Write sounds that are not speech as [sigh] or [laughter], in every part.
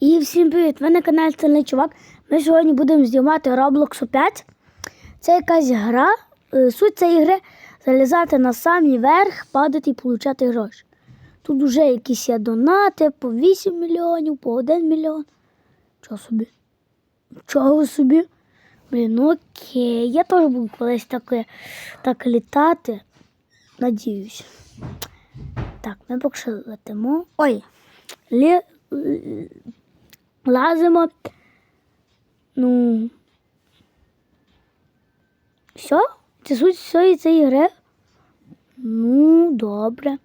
І всім привіт! Ви на каналі Стальний Чувак. Ми сьогодні будемо знімати Roblox 5. Це якась гра. Е, Суть цієї гри залізати на самий верх, падати і отримати гроші. Тут вже якісь є донати по 8 мільйонів, по 1 мільйон. Чого собі? Чого собі? Блін, ну окей. Я теж буду колись так, так літати. Надіюсь. Так, ми поки що летимо. Ой, лі... лазимо. Ну. Все? Це суть всієї цієї гри? Ну, добре.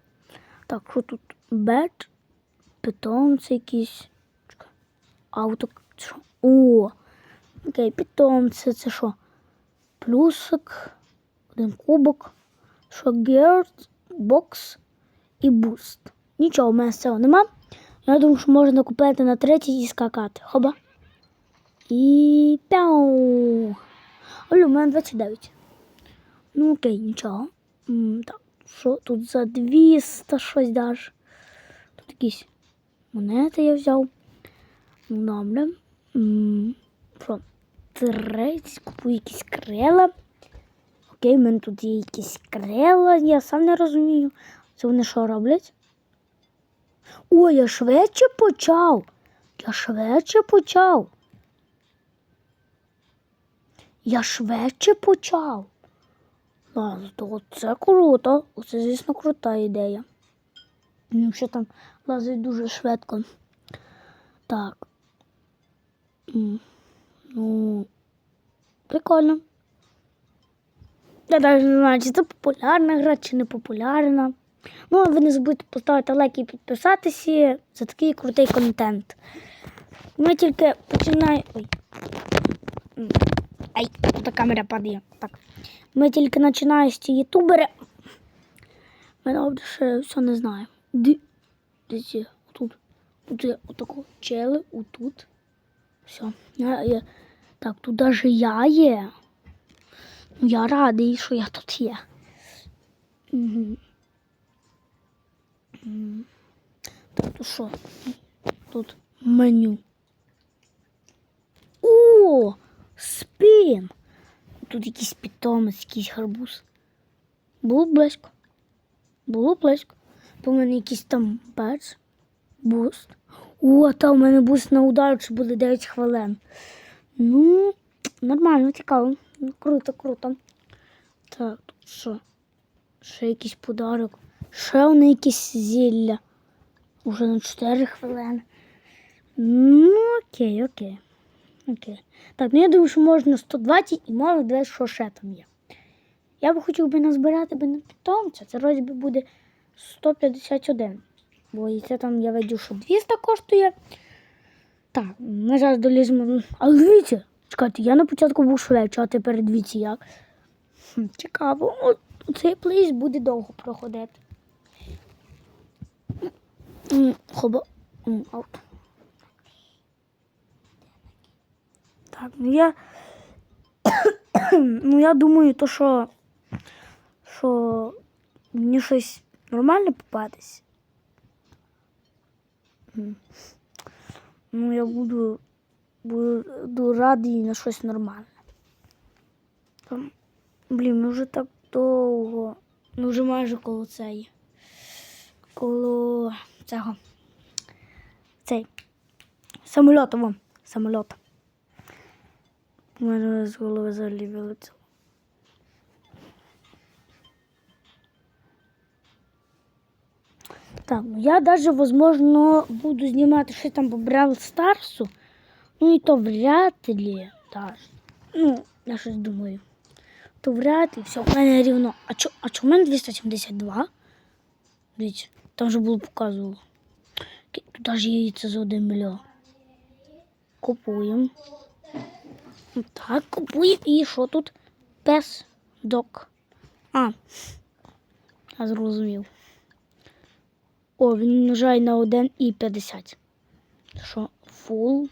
Так, що тут? Бет, питомці якісь. Ауто. це Що? О! Окей, питомці, це що? Плюсик, один кубок, що герд, бокс і буст. Нічого в мене з цього нема. Я думаю, що можна купити на третій і скакати. Хоба. І пяу. Олю, у мене 29. Ну окей, нічого. М, Так, що тут за 200 щось даш? Тут якісь монети я взяв. Ну, добре. Що? Третій, купую якісь крила. Окей, в мене тут є якісь крила, я сам не розумію. Це вони що роблять? Ой, я швидше почав. Я швидше почав. Я швидше почав. То це круто. Оце, звісно, крута ідея. Ну, що там лазить дуже швидко. Так. Ну, прикольно. Я навіть не знаю, чи це популярна гра, чи не популярна. Ну, а ви не забудьте поставити лайк і підписатися за такий крутий контент. Ми тільки починаємо. Ой. Ай, та камера падає. Так. Ми тільки починаємо ці ютубери. Ми добре ще все не знаємо. Де? Десь є? Тут. Тут є отако чели, отут. Все. Я, я... Так, тут навіть я є. Я радий, що я тут є. Угу. Що? Тут меню. О! Спін! Тут якийсь питомець, якийсь гарбуз. Було близько. Було близько. В мене якийсь там бац. Буст. О, та у мене буст на удар, що буде 9 хвилин. Ну, нормально, цікаво. Ну, Круто, круто. Так, тут що? Ще якийсь подарок. Ще вони якісь зілля. Уже на 4 хвилини. Ну, окей, окей. Окей. Так, ну я думаю, що можна 120 і можна дивитися, що ще там є. Я би хотів би назбирати би на питомця. Це вроді би буде 151. Бо і це там я видів, що 200 коштує. Так, ми зараз доліземо. Але дивіться, чекайте, я на початку був швидше, а тепер дивіться як. Хм, Цікаво. Цей плейс буде довго проходити. Хоба. Так, ну я. [coughs] ну я думаю, то що. Що мені щось нормальне попадись. М. Ну, я буду, буду радий на щось нормальне. Там, блін, ну вже так довго. Ну вже майже коло цей. Коло цього. Цей. Самольота, вон. У мене з голови взагалі вилетіло. Так, ну я даже, возможно, буду знімати щось там по Брал Старсу. Ну і то вряд ли. Так. Ну, я щось думаю. То вряд ли. Все, в мене рівно. А чо, а чо в мене 272? Дивіться, там же було показувало. Тут аж яйця за 1 мільйон. Купуємо. Так, купуємо. І що тут? Пес, док. А. Я зрозумів. О, він множає на 1,50. Що? Фул.